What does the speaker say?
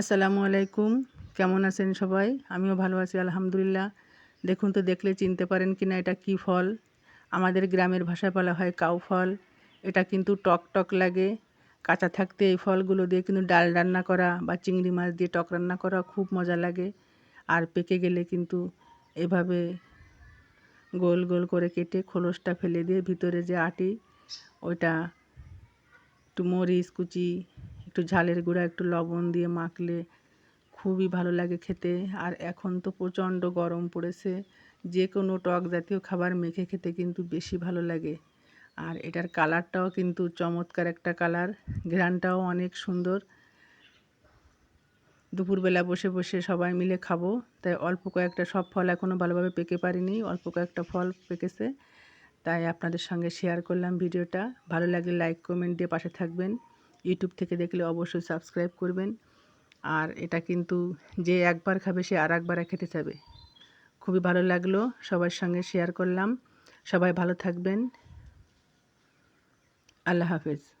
আসসালামু আলাইকুম। কেমন আছেন সবাই? আমিও ভালো আছি, আলহামদুলিল্লাহ। দেখুন তো, দেখলে চিনতে পারেন কি না এটা কি ফল। আমাদের গ্রামের ভাষায় বলা হয় কাউ ফল। এটা কিন্তু টক টক লাগে। কাঁচা থাকতে এই ফলগুলো দিয়ে কিন্তু ডাল রান্না করা বা চিংড়ি মাছ দিয়ে টক রান্না করা খুব মজা লাগে। আর পেকে গেলে কিন্তু এভাবে গোল গোল করে কেটে খোলসটা ফেলে দিয়ে ভিতরে যে আটি ওইটা একটু মরিচ কুচি একটু ঝালের গুঁড়া, একটু লবণ দিয়ে মাখলে খুবই ভালো লাগে খেতে। আর এখন তো প্রচণ্ড গরম পড়েছে। যে কোনো টক জাতীয় খাবার মেখে খেতে কিন্তু বেশি ভালো লাগে। আর এটার কালারটাও কিন্তু চমৎকার একটা কালার। ঘ্রানটাও অনেক সুন্দর। দুপুরবেলা বসে বসে সবাই মিলে খাব। তাই অল্প কয়েকটা সব ফল এখনও ভালোভাবে পেকে পারিনি। অল্প কয়েকটা ফল পেকেছে। তাই আপনাদের সঙ্গে শেয়ার করলাম ভিডিওটা। ভালো লাগলে লাইক কমেন্ট দিয়ে পাশে থাকবেন। ইউটিউব থেকে দেখলে অবশ্যই সাবস্ক্রাইব করবেন। আর এটা কিন্তু যে একবার খাবে, সে আর একবার খেতে চাবে খুবই ভালো লাগল সবার সঙ্গে শেয়ার করলাম। সবাই ভালো থাকবেন। আল্লাহ হাফেজ।